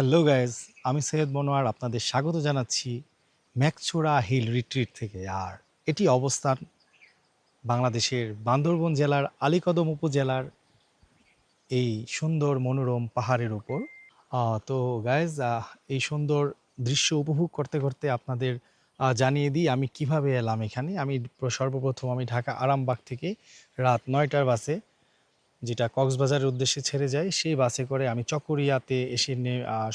Hello guys আমি সৈয়দ মনোয়ার আপনাদের স্বাগত জানাচ্ছি ম্যাকচোরা হিল রিট্রিট থেকে। আর এটি অবস্থান বাংলাদেশের বান্দরবন জেলার আলীকদম উপজেলার এই সুন্দর মনোরম পাহাড়ের উপর। তো গাইজ এই সুন্দর দৃশ্য উপভোগ করতে করতে আপনাদের জানিয়ে দিই আমি কীভাবে এলাম এখানে। আমি সর্বপ্রথম আমি ঢাকা আরামবাগ থেকে রাত নয়টার বাসে যেটা কক্সবাজারের উদ্দেশ্যে ছেড়ে যায়, সেই বাসে করে আমি চকরিয়াতে এসে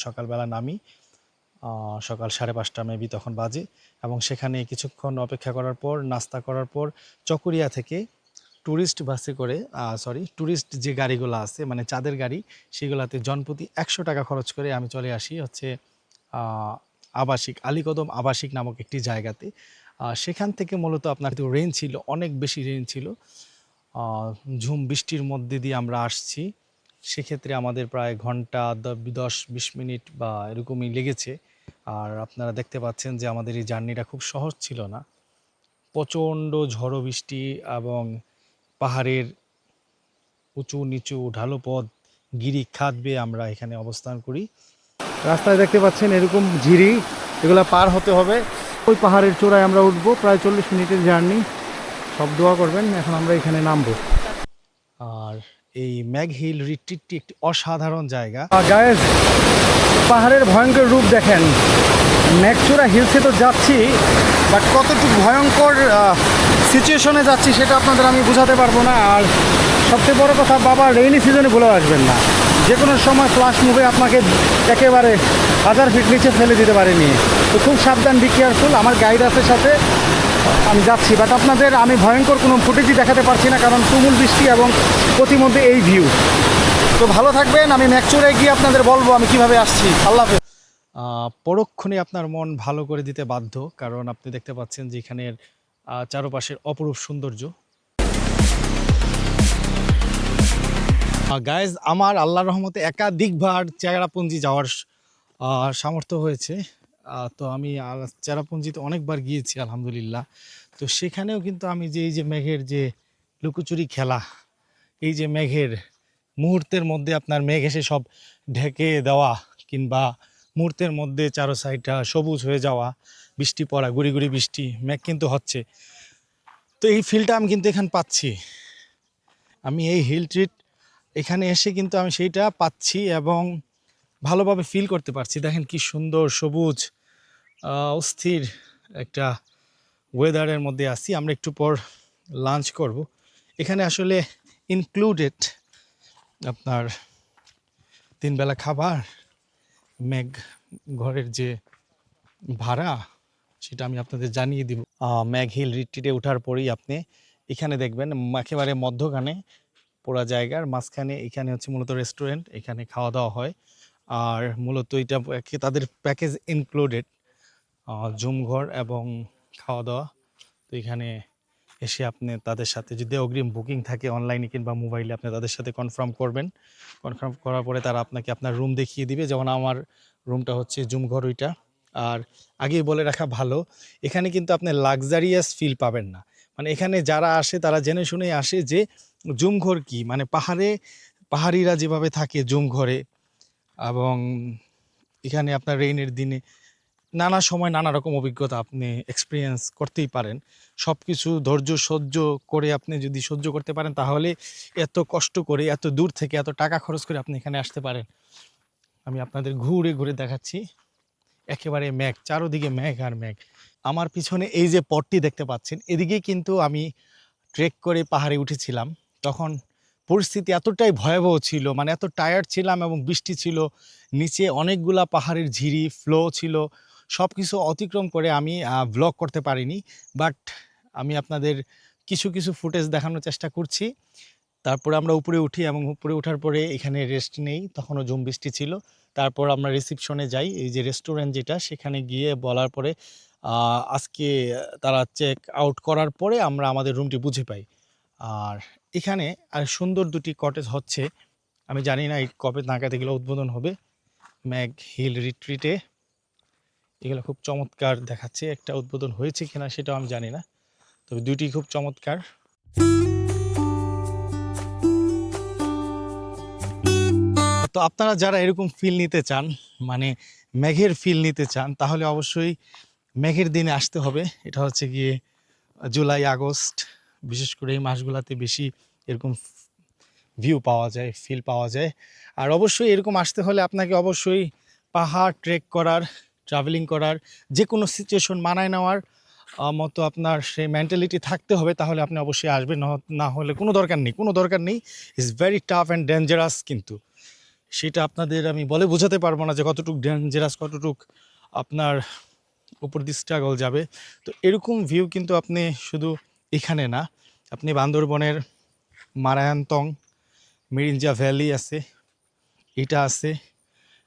সকালবেলা নামি সকাল সাড়ে পাঁচটা মেবি তখন বাজে এবং সেখানে কিছুক্ষণ অপেক্ষা করার পর, নাস্তা করার পর চকরিয়া থেকে ট্যুরিস্ট বাসে করে সরি ট্যুরিস্ট যে গাড়িগুলো আছে মানে চাঁদের গাড়ি, সেগুলোতে জনপ্রতি একশো টাকা খরচ করে আমি চলে আসি হচ্ছে আবাসিক, আলীকদম আবাসিক নামক একটি জায়গাতে। সেখান থেকে মূলত আপনার রেঞ্জ ছিল, অনেক বেশি রেঞ্জ ছিল। ঝুম বৃষ্টির মধ্যে দিয়ে আমরা আসছি। সেক্ষেত্রে আমাদের প্রায় ঘণ্টা দশ, বিশ মিনিট বা এরকমই লেগেছে। আর আপনারা দেখতে পাচ্ছেন যে আমাদের এই জার্নিটা খুব সহজ ছিল না। প্রচণ্ড ঝড়ো বৃষ্টি এবং পাহাড়ের উঁচু নিচু ঢালু পথ, গিরি খাদ বেয়ে আমরা এখানে অবস্থান করি। রাস্তায় দেখতে পাচ্ছেন এরকম ঝিরি, এগুলো পার হতে হবে। ওই পাহাড়ের চূড়ায় আমরা উঠবো, প্রায় চল্লিশ মিনিটের জার্নি। সব দোয়া করবেন এখন আমরা এখানে নামবো। আর এই ম্যাগ হিল রিট্রিটটি একটি অসাধারণ জায়গা। গায়েস পাহাড়ের ভয়ঙ্কর রূপ দেখেন। ম্যাকচুরা হিলসে তো যাচ্ছি বাট কতটুকু ভয়ঙ্কর সিচুয়েশনে যাচ্ছি সেটা আপনাদের আমি বোঝাতে পারব না। আর সবচেয়ে বড় কথা বাবা রেইনি সিজনে ভুলেও আসবেন না। যে কোনো সময় ফ্লাশ মুভে আপনাকে একেবারে হাজার ফিট নিচে ফেলে দিতে পারেনি। তো খুব সাবধান বি কেয়ারফুল আমার গাইড আছে সাথে। আমি যাচ্ছি বাট আপনাদের আমি ভয়ঙ্কর কোনো ফুটেজই দেখাতে পারছি না, কারণ তুমুল বৃষ্টি এবং প্রতিমধ্যে এই ভিউ তো ভালো থাকবেন, আমি ম্যাকচুরে গিয়ে আপনাদের বলব আমি কীভাবে আসছি। আল্লাহ পরক্ষণে আপনার মন ভালো করে দিতে বাধ্য, কারণ আপনি দেখতে পাচ্ছেন যে এখানের চারপাশের অপরূপ সৌন্দর্য। গাইজ আমার আল্লাহর রহমতে একাধিকবার চেরাপুঞ্জি যাওয়ার সামর্থ্য হয়েছে। তো আমি চেরাপুঞ্জিতে অনেকবার গিয়েছি, আলহামদুলিল্লাহ। তো সেখানেও কিন্তু আমি যে, এই যে মেঘের যে লুকোচুরি খেলা, এই যে মেঘের মুহূর্তের মধ্যে আপনার মেঘ এসে সব ঢেকে দেওয়া কিংবা মুহূর্তের মধ্যে চারো সাইডটা সবুজ হয়ে যাওয়া, বৃষ্টি পড়া, গুড়ি গুড়ি বৃষ্টি, মেঘ কিন্তু হচ্ছে। তো এই ফিলটা আমি কিন্তু এখানে পাচ্ছি। আমি এই হিল ট্রিট এখানে এসে কিন্তু আমি সেইটা পাচ্ছি এবং ভালোভাবে ফিল করতে পারছি। দেখেন কি সুন্দর সবুজ অস্থির একটা ওয়েদারের মধ্যে আছি। আমরা একটু পর লাঞ্চ করব। এখানে আসলে ইনক্লুডেড আপনার তিনবেলা খাবার, মেঘ ঘরের যে ভাড়া, সেটা আমি আপনাদের জানিয়ে দিব। ম্যাগ হিল রিট্রিটে ওঠার পরেই আপনি এখানে দেখবেন একেবারে মধ্যখানে পোড়া জায়গার মাঝখানে এখানে হচ্ছে মূলত রেস্টুরেন্ট এখানে খাওয়া দাওয়া হয়। আর মূলত এটা তাদের প্যাকেজ ইনক্লুডেড জুম ঘর এবং খাওয়া দাওয়া তো এখানে এসে আপনি তাদের সাথে যদি অগ্রিম বুকিং থাকে অনলাইনে কিংবা মোবাইলে আপনি তাদের সাথে কনফার্ম করবেন। কনফার্ম করার পরে তারা আপনাকে আপনার রুম দেখিয়ে দিবে। যেমন আমার রুমটা হচ্ছে জুম ঘর ওইটা। আর আগেই বলে রাখা ভালো, এখানে কিন্তু আপনি লাক্সারিয়াস ফিল পাবেন না। মানে এখানে যারা আসে, তারা জেনে শুনে আসে যে জুম ঘর কি? মানে পাহাড়ে, পাহাড়িরা যেভাবে থাকে জুম ঘরে এবং এখানে আপনার রেইনের দিনে নানা সময় নানা রকম অভিজ্ঞতা আপনি এক্সপিরিয়েন্স করতেই পারেন। সব কিছু ধৈর্য, সহ্য করে আপনি যদি সহ্য করতে পারেন, তাহলে এত কষ্ট করে, এত দূর থেকে এত টাকা খরচ করে আপনি এখানে আসতে পারেন। আমি আপনাদের ঘুরে ঘুরে দেখাচ্ছি। একেবারে ম্যাঘ চারোদিকে ম্যাঘ আর ম্যাঘ আমার পিছনে এই যে পটটি দেখতে পাচ্ছেন, এদিকে কিন্তু আমি ট্রেক করে পাহাড়ে উঠেছিলাম। তখন পরিস্থিতি এতটাই ভয়াবহ ছিল মানে এত টায়ার্ড ছিলাম এবং বৃষ্টি ছিল, নিচে অনেকগুলা পাহাড়ের ঝিরি ফ্লো ছিল সব কিছু অতিক্রম করে আমি ব্লগ করতে পারিনি বাট আমি আপনাদের কিছু কিছু ফুটেজ দেখানোর চেষ্টা করছি। তারপরে আমরা উপরে উঠি এবং উপরে ওঠার পরে এখানে রেস্ট নেই, তখনও জুম বৃষ্টি ছিল। তারপর আমরা রিসিপশনে যাই, এই যে রেস্টুরেন্ট যেটা, সেখানে গিয়ে বলার পরে আজকে তারা চেক আউট করার পরে আমরা আমাদের রুমটি বুঝে পাই। আর এখানে আর সুন্দর দুটি কটেজ হচ্ছে। আমি জানি না এই কবে নাগাদ এগুলো উদ্বোধন হবে। ম্যাগ হিল রিট্রিটে। এগুলো খুব চমৎকার দেখাচ্ছে একটা উদ্বোধন হয়েছে কিনা সেটাও আমি জানি না। তবে দুটি খুব চমৎকার। তো আপনারা যারা এরকম ফিল নিতে চান মানে মেঘের ফিল নিতে চান, তাহলে অবশ্যই মেঘের দিনে আসতে হবে। এটা হচ্ছে গিয়ে জুলাই আগস্ট। বিশেষ করে এই মাসগুলোতে বেশি এরকম ভিউ পাওয়া যায় ফিল পাওয়া যায়। আর অবশ্যই এরকম আসতে হলে আপনাকে অবশ্যই পাহাড় ট্রেক করার ট্রাভেলিং করার যে কোনো সিচুয়েশন মানায় নেওয়ার মতো আপনার সেই মেন্টালিটি থাকতে হবে, তাহলে আপনি অবশ্যই আসবেন। না- হলে কোনো দরকার নেই, কোনো দরকার নেই। Is very tough and dangerous কিন্তু। সেটা আপনাদের আমি বলে বোঝাতে পারব না যে কতটুকু ডেঞ্জারাস কতটুক আপনার উপর দিয়ে স্ট্রাগল যাবে। তো এরকম ভিউ কিন্তু আপনি শুধু এখানে না, আপনি বান্দরবনের মারায়ান্তং, মিরিঞ্জা ভ্যালি আছে, এটা আছে,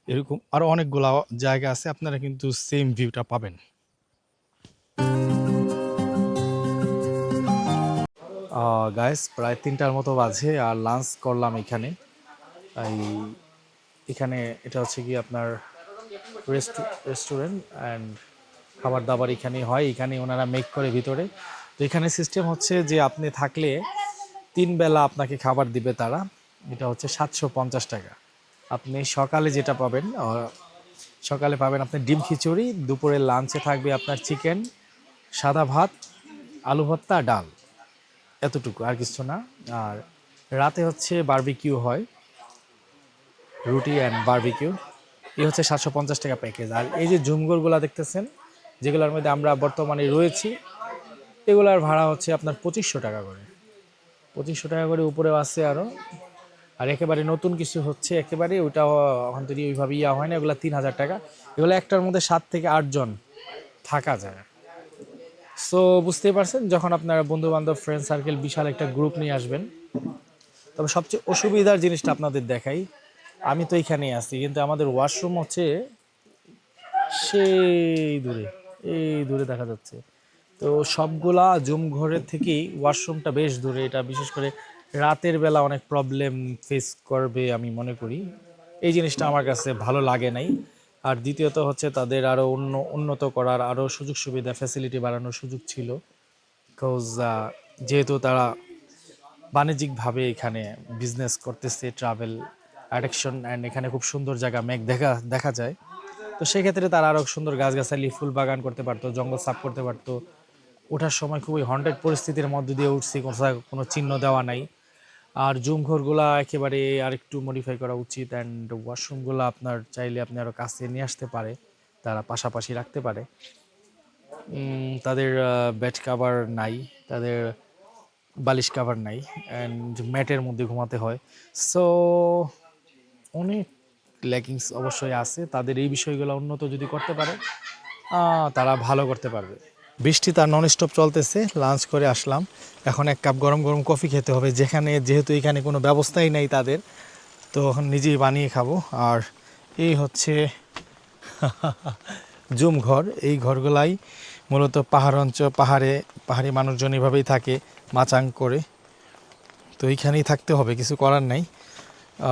এরকম আরও অনেকগুলা জায়গা আছে, আপনারা কিন্তু সেম ভিউটা পাবেন। গাইস প্রায় তিনটার মতো বাজে, আর লাঞ্চ করলাম এখানে। এই এখানে এটা হচ্ছে কি আপনার রেস্টুরেন্ট অ্যান্ড খাবার দাবার এখানেই হয় এখানে ওনারা মেক করে ভিতরে। তো এখানে সিস্টেম হচ্ছে যে আপনি থাকলে তিন বেলা আপনাকে খাবার দিবে তারা। এটা হচ্ছে সাতশো পঞ্চাশ টাকা। আপনি সকালে যেটা পাবেন সকালে পাবেন আপনি ডিম খিচুড়ি, দুপুরে লাঞ্চে থাকবে আপনার চিকেন সাদা ভাত, আলু ভর্তা, ডাল। এতটুকু, আর কিছু না। আর রাতে হচ্ছে বার্বিকিউ হয়। রুটি অ্যান্ড বার্বিকিউ এই হচ্ছে সাতশো পঞ্চাশ টাকা প্যাকেজ আর এই যে জুমগোরগুলো দেখতেছেন, যেগুলোর মধ্যে আমরা বর্তমানে রয়েছি এগুলার ভাড়া হচ্ছে আপনার পঁচিশশো টাকা করে। পঁচিশশো টাকা করে উপরেও আছে আরও আর একেবারে নতুন কিছু হচ্ছে একেবারে, ওইটা ওখান থেকে ওইভাবে ইয়া হয় না, এগুলো তিন হাজার টাকা। এগুলো একটার মধ্যে সাত থেকে আটজন থাকা যায়। সো বুঝতেই পারছেন, যখন আপনারা বন্ধু বান্ধব ফ্রেন্ড সার্কেল বিশাল একটা গ্রুপ নিয়ে আসবেন, তবে সবচেয়ে অসুবিধার জিনিসটা আপনাদের দেখাই। আমি তো এখানেই আছি, কিন্তু আমাদের ওয়াশরুম হচ্ছে সেই দূরে, এই দূরে দেখা যাচ্ছে। তো সবগুলা জুম ঘরের থেকেই ওয়াশরুমটা বেশ দূরে। এটা বিশেষ করে রাতের বেলা অনেক প্রবলেম ফেস করবে আমি মনে করি। এই জিনিসটা আমার কাছে ভালো লাগে নাই। আর দ্বিতীয়ত হচ্ছে তাদের আরও অন্য উন্নত করার আরও সুযোগ সুবিধা ফ্যাসিলিটি বাড়ানোর সুযোগ ছিল। বিকজ যেহেতু তারা বাণিজ্যিকভাবে এখানে বিজনেস করতেছে ট্রাভেল অ্যাডেকশন অ্যান্ড এখানে খুব সুন্দর জায়গা মেঘ দেখা দেখা যায়। তো সেক্ষেত্রে তারা আরও সুন্দর গাছগাছালি, ফুল বাগান করতে পারতো, জঙ্গল সাফ করতে পারতো। ওঠার সময় খুবই হন্টেড পরিস্থিতির মধ্যে দিয়ে উঠছি কোথাও কোনো চিহ্ন দেওয়া নাই। আর জুম ঘরগুলা একেবারে আরেকটু মডিফাই করা উচিত অ্যান্ড ওয়াশরুমগুলো আপনার চাইলে আপনি আরও কাছে নিয়ে আসতে পারে, তারা পাশাপাশি রাখতে পারে। তাদের বেড কাভার নাই, তাদের বালিশ কাভার নাই অ্যান্ড ম্যাটের মধ্যে ঘুমাতে হয়। সো অনেক ল্যাকিংস অবশ্যই আছে, তাদের এই বিষয়গুলো উন্নত যদি করতে পারে তারা ভালো করতে পারবে। বৃষ্টি তার নন স্টপ চলতেছে লাঞ্চ করে আসলাম। এখন এক কাপ গরম গরম কফি খেতে হবে, যেখানে যেহেতু এখানে কোনো ব্যবস্থাই নেই তাদের, তো এখন নিজেই বানিয়ে খাব। আর এই হচ্ছে জুম ঘর। এই ঘরগুলাই মূলত পাহাড় অঞ্চল, পাহাড়ে, পাহাড়ি মানুষজন এভাবেই থাকে, মাচাং করে। তো এইখানেই থাকতে হবে, কিছু করার নাই।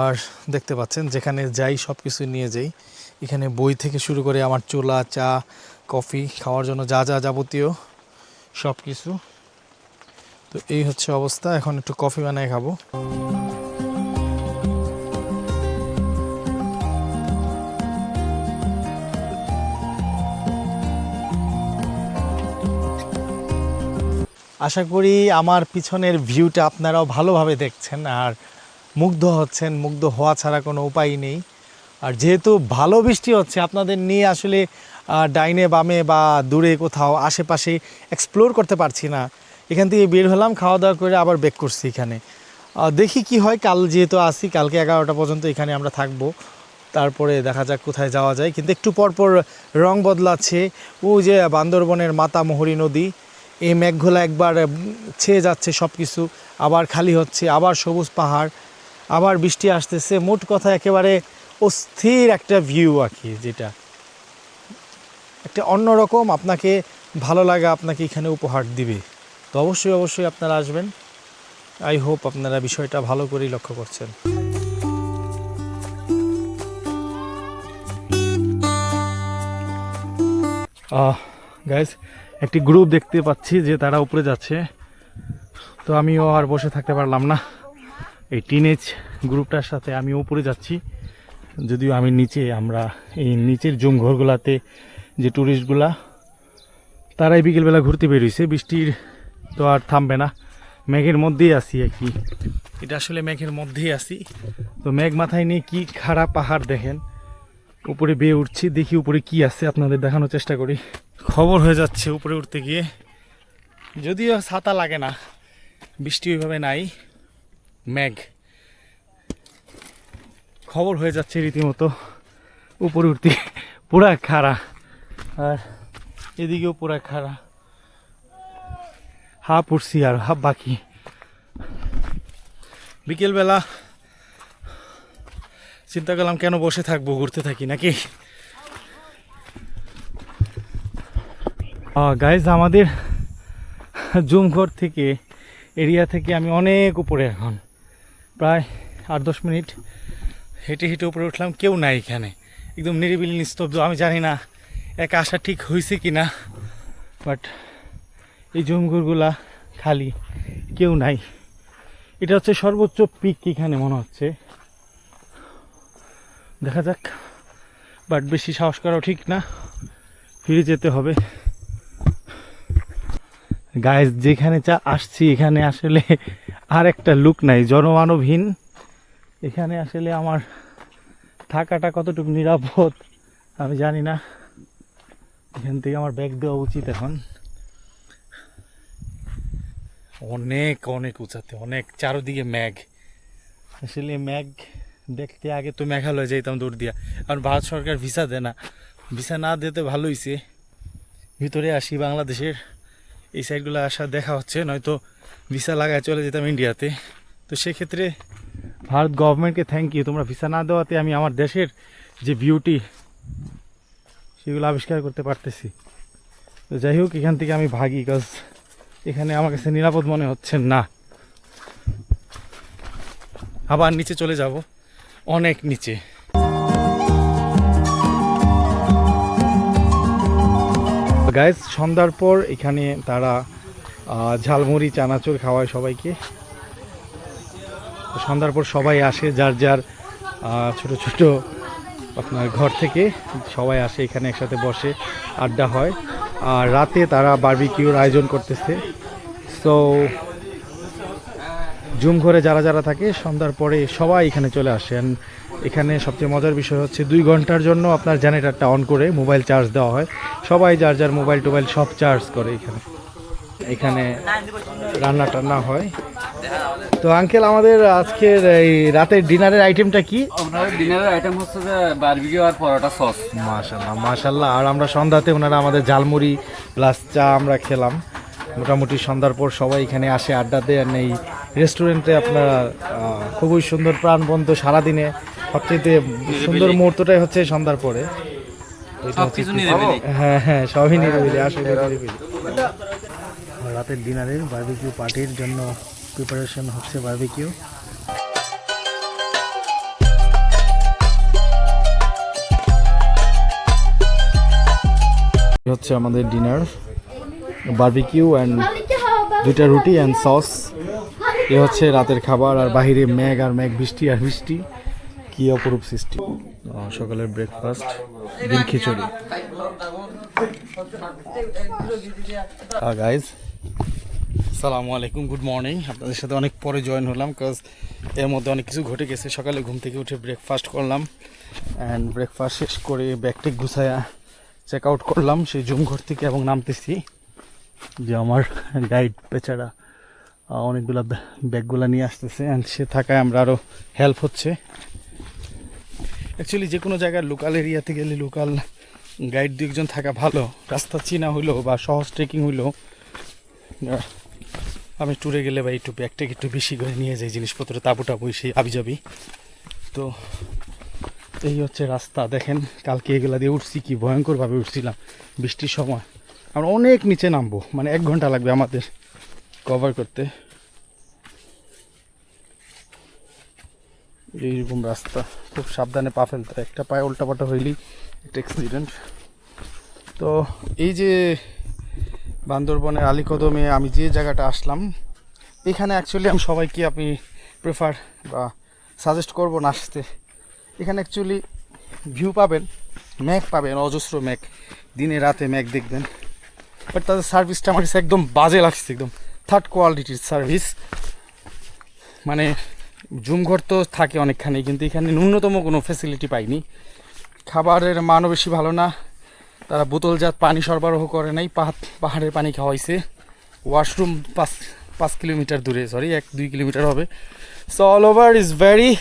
আর দেখতে পাচ্ছেন, যেখানে যাই সব কিছু নিয়ে যাই। এখানে বই থেকে শুরু করে আমার চোলা, চা কফি খাওয়ার জন্য যা যা যাবতীয় সব কিছু তো এই হচ্ছে অবস্থা, এখন একটু কফি বানিয়ে খাব। আশা করি আমার পিছনের ভিউটা আপনারাও ভালোভাবে দেখছেন, আর মুগ্ধ হচ্ছেন, মুগ্ধ হওয়া ছাড়া কোনো উপায় নেই। আর যেহেতু ভালো বৃষ্টি হচ্ছে, আপনাদের নিয়ে আসলে ডাইনে, বামে বা দূরে কোথাও আশেপাশে এক্সপ্লোর করতে পারছি না। এখান থেকে বের হলাম খাওয়া দাওয়া করে আবার বেক করছি এখানে। দেখি কি হয়, কাল যেহেতু আসি কালকে এগারোটা পর্যন্ত এখানে আমরা থাকব। তারপরে দেখা যাক কোথায় যাওয়া যায়। কিন্তু একটু পর পর রং বদলাচ্ছে। ও যে বান্দরবনের মাতা মাতামোহরী নদী, এই মেঘগুলো একবার ছেয়ে যাচ্ছে সব কিছু আবার খালি হচ্ছে, আবার সবুজ পাহাড়, আবার বৃষ্টি আসতেছে। মোট কথা একেবারে অস্থির একটা ভিউ আর কি যেটা। একটা অন্যরকম আপনাকে ভালো লাগা আপনাকে এখানে উপহার দিবে। তো অবশ্যই অবশ্যই আপনারা আসবেন। আই হোপ আপনারা বিষয়টা ভালো করেই লক্ষ্য করছেন। গাইজ একটি গ্রুপ দেখতে পাচ্ছি যে তারা উপরে যাচ্ছে। তো আমিও আর বসে থাকতে পারলাম না। এই টিনেজ গ্রুপটার সাথে আমি উপরে যাচ্ছি। যদিও আমি নিচে, আমরা এই নিচের জুম ঘরগুলাতে যে ট্যুরিস্টগুলা তারাই বিকেলবেলা ঘুরতে বেরিয়েছে বৃষ্টির তো আর থামবে না। মেঘের মধ্যেই আছি আর কি। এটা আসলে মেঘের মধ্যেই আছি। তো মেঘ মাথায় নিয়ে কি খারাপ পাহাড় দেখেন। উপরে বেয়ে উঠছি, দেখি উপরে কি আছে, আপনাদের দেখানোর চেষ্টা করি। খবর হয়ে যাচ্ছে উপরে উঠতে গিয়ে। যদিও ছাতা লাগে না, বৃষ্টি ওইভাবে নাই। মেঘ। খবর হয়ে যাচ্ছে রীতিমতো। উপরে উঠতে। পুরা খাড়া। আর এদিকেও পুরা খাড়া। হাফ উঠছি আর হাফ বাকি। বিকেলবেলা চিন্তা করলাম, কেন বসে থাকব, ঘুরতে থাকি নাকি? গাইজ আমাদের জুমঘর থেকে, এরিয়া থেকে আমি অনেক উপরে এখন। প্রায় আট দশ মিনিট। হেঁটে হেঁটে উপরে উঠলাম, কেউ নাই এখানে। একদম নিরিবিলি, নিস্তব্ধ, আমি জানি না এক আসা ঠিক হয়েছে কি না বাট এই জুমঘরগুলা খালি, কেউ নাই। এটা হচ্ছে সর্বোচ্চ পিক এখানে মনে হচ্ছে। দেখা যাক বাট বেশি সাহস করাও ঠিক না। ফিরে যেতে হবে। গায়ে যেখানে চা আসছি, এখানে আসলে আর একটা লুক নাই, জনমানবহীন। এখানে আসলে আমার থাকাটা কতটুকু নিরাপদ আমি জানি না। এখান থেকে আমার ব্যাগ দেওয়া উচিত এখন। অনেক অনেক উঁচাতে, অনেক চারোদিকে ম্যাগ আসলে ম্যাগ দেখতে আগে তো মেঘালয় যাইতাম দূর দিয়া। কারণ ভারত সরকার ভিসা দেয় না। ভিসা না দিতে ভালো হয়েছে ভিতরে আসি বাংলাদেশের। এই সাইডগুলো আসা দেখা হচ্ছে, নয়তো ভিসা লাগায় চলে যেতাম ইন্ডিয়াতে তো সেক্ষেত্রে ভারত গভর্নমেন্টকে থ্যাংক ইউ তোমরা ভিসা না দেওয়াতে আমি আমার দেশের যে বিউটি সেগুলো আবিষ্কার করতে পারতেছি। তো যাই হোক, এখান থেকে আমি ভাগি কাজ এখানে আমার কাছে নিরাপদ মনে হচ্ছে না। আবার নিচে চলে যাব। অনেক নিচে। গাইজ সন্ধ্যার পর এখানে তারা ঝালমুড়ি, চানাচুর খাওয়ায় সবাইকে। তো সন্ধ্যার পর সবাই আসে, যার যার ছোট ছোট আপনার ঘর থেকে সবাই আসে, এখানে একসাথে বসে, আড্ডা হয়। আর রাতে তারা বারবিকিউর আয়োজন করতেছে। সো জুম ঘরে যারা যারা থাকে, সন্ধ্যার পরে সবাই এখানে চলে আসেন এখানে সবচেয়ে মজার বিষয় হচ্ছে, দুই ঘণ্টার জন্য আপনার জেনারেটারটা অন করে মোবাইল চার্জ দেওয়া হয়। সবাই যার যার মোবাইল টোবাইল সব চার্জ করে এখানে। এখানে রান্না টান্না হয়। তো আঙ্কেল আমাদের আজকের এই রাতের ডিনারের আইটেমটা কি? আপনার ডিনারের আইটেম হচ্ছে যে বারবিকিউ আর পরোটা সস মাশাল্লাহ মাশাল্লাহ। আর আমরা সন্ধ্যাতে ওনারা আমাদের ঝালমুড়ি প্লাস চা আমরা খেলাম। মোটামুটি সন্ধ্যার পর সবাই এখানে আসে আড্ডা দেন এই রেস্টুরেন্টে আপনারা খুবই সুন্দর প্রাণবন্ত সারাদিনে সবচেয়ে সুন্দর মুহূর্তটাই হচ্ছে সন্ধ্যার পরে। হ্যাঁ হ্যাঁ সবই নিরিবিলি আসলে নিরিবিলি। রাতের ডিনারের বার্বিকিউ পার্টির জন্য প্রিপারেশন হচ্ছে বার্বিকিউ হচ্ছে আমাদের ডিনার বার্বিকিউ অ্যান্ড দুইটা রুটি অ্যান্ড সস এ হচ্ছে রাতের খাবার আর বাহিরে মেঘ আর মেঘ, বৃষ্টি আর বৃষ্টি। কি অপরূপ সৃষ্টি। সকালের ব্রেকফাস্ট ডিম খিচুড়ি। গাইজ সালামু আলাইকুম গুড মর্নিং আপনাদের সাথে অনেক পরে জয়েন হলাম কাজ এর মধ্যে অনেক কিছু ঘটে গেছে। সকালে ঘুম থেকে উঠে ব্রেকফাস্ট করলাম অ্যান্ড ব্রেকফাস্ট শেষ করে ব্যাগটেক গুছায়া চেক আউট করলাম, সেই জুম ঘর থেকে এবং নামতেছি যে আমার গাইড বেচারা অনেকগুলো ব্যাগগুলো নিয়ে আসতেছে অ্যান্ড সে থাকায় আমরা আরও হেল্প হচ্ছে। অ্যাকচুয়ালি যে কোনো জায়গার লোকাল এরিয়াতে গেলে লোকাল গাইড দু একজন থাকা ভালো। রাস্তা চিনা হইল বা সহজ ট্রেকিং হইল। আমি ট্যুরে গেলে বা একটু ব্যাগটাকে একটু বেশি করে নিয়ে যাই, জিনিসপত্র তাবু টাবু সেই আবি যাবি তো এই হচ্ছে রাস্তা, দেখেন কালকে এগুলা দিয়ে উঠছি কি ভয়ঙ্করভাবে উঠছিলাম, বৃষ্টির সময়। আমরা অনেক নিচে নামবো মানে এক ঘণ্টা লাগবে আমাদের কভার করতে। এইরকম রাস্তা, খুব সাবধানে পা ফেলতে একটা পায়ে উল্টাপাল্টা হইলেই একটা অ্যাক্সিডেন্ট তো এই যে বান্দরবনের আলীকদমে আমি যে জায়গাটা আসলাম, এখানে অ্যাকচুয়ালি আমি সবাইকে আমি প্রেফার বা সাজেস্ট করব না আসতে এখানে অ্যাকচুয়ালি ভিউ পাবেন ম্যাক পাবেন, অজস্র ম্যাক দিনে রাতে ম্যাক দেখবেন। বাট তাদের সার্ভিসটা আমার কাছে একদম বাজে লাগছে, একদম থার্ড কোয়ালিটির সার্ভিস মানে জুম ঘর তো থাকে অনেকখানি, কিন্তু এখানে ন্যূনতম কোনো ফ্যাসিলিটি পাইনি। খাবারের মানও বেশি ভালো না। তারা বোতলজাত পানি সরবরাহ করে নাই, পাহাড়, পাহাড়ের পানি খাওয়াইছে। ওয়াশরুম পাঁচ পাঁচ কিলোমিটার দূরে সরি এক, দুই কিলোমিটার হবে। So all over is very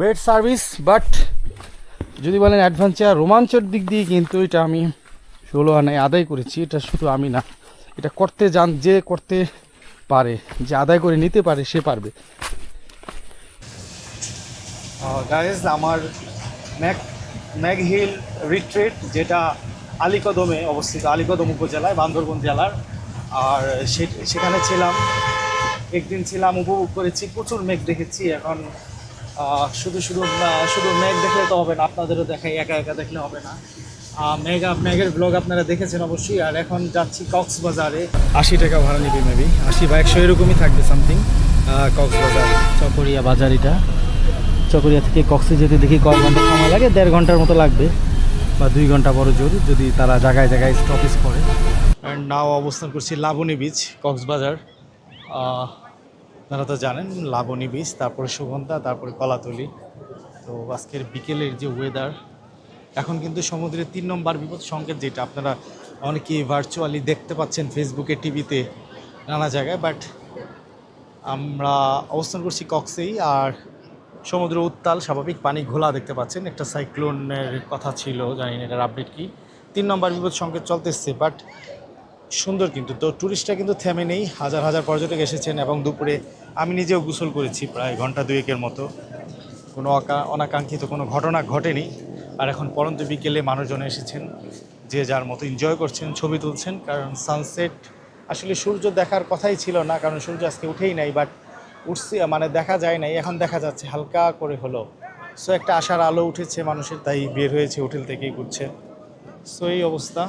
bad service but যদি বলেন অ্যাডভেঞ্চার রোমাঞ্চের দিক দিয়ে কিন্তু এটা আমি ষোলো আনায় আদায় করেছি। এটা শুধু আমি না, এটা করতে যান, যে করতে পারে, যে আদায় করে নিতে পারে, সে পারবে। গাইজ আমার ম্যাক ম্যাগ হিল রিট্রিট যেটা আলীকদমে অবস্থিত আলীকদম উপজেলায় বান্দরবন জেলার। আর সে- সেখানে ছিলাম। একদিন ছিলাম উপভোগ করেছি প্রচুর মেঘ দেখেছি। এখন শুধু শুধু শুধু মেঘ দেখলে তো হবে না আপনাদেরও দেখাই একা একা দেখলে হবে না। মেঘ মেঘের ব্লগ আপনারা দেখেছেন অবশ্যই। আর এখন যাচ্ছি কক্সবাজারে। আশি টাকা ভাড়া নিবে মেবি আশি বা একশো এরকমই থাকবে সামথিং কক্সবাজার। চকরিয়া বাজার এটা চকরিয়া থেকে কক্সে যেতে দেখি কয় ঘণ্টা সময় লাগে দেড় ঘণ্টার মতো লাগবে। বা দুই ঘণ্টা বড় জোর যদি তারা জায়গায় জায়গায় স্টপেজ করে। অ্যান্ড নাও অবস্থান করছি লাবণী বিচ কক্সবাজার। আপনারা তো জানেন, লাবণী বিচ তারপরে সুগন্ধা, তারপরে কলাতলি। তো আজকের বিকেলের যে ওয়েদার এখন কিন্তু সমুদ্রের তিন নম্বর বিপদ সংকেত যেটা আপনারা অনেকেই ভার্চুয়ালি দেখতে পাচ্ছেন ফেসবুকে টিভিতে নানা জায়গায়। বাট আমরা অবস্থান করছি কক্সেই আর সমুদ্র উত্তাল, স্বাভাবিক পানি ঘোলা দেখতে পাচ্ছেন। একটা সাইক্লোনের কথা ছিল, জানি না এটার আপডেট কি। তিন নম্বর বিপদ সংকেত চলতেছে বাট সুন্দর কিন্তু। তো ট্যুরিস্টরা কিন্তু থেমে নেই, হাজার হাজার পর্যটক এসেছেন এবং দুপুরে আমি নিজেও গোসল করেছি প্রায় ঘণ্টা দুয়েকের মতো। কোনো অনাকাঙ্ক্ষিত কোনো ঘটনা ঘটেনি। আর এখন পরন্ত বিকেলে মানুষজন এসেছেন, যে যার মতো এনজয় করছেন, ছবি তুলছেন। কারণ সানসেট আসলে সূর্য দেখার কথাই ছিল না, কারণ সূর্য আজকে উঠেই নাই বাট উঠছে মানে দেখা যায় নাই, এখন দেখা যাচ্ছে হালকা করে হলো। সো একটা আশার আলো উঠেছে, মানুষের তাই বের হয়েছে, হোটেল থেকেই ঘুরছে। সো এই অবস্থা।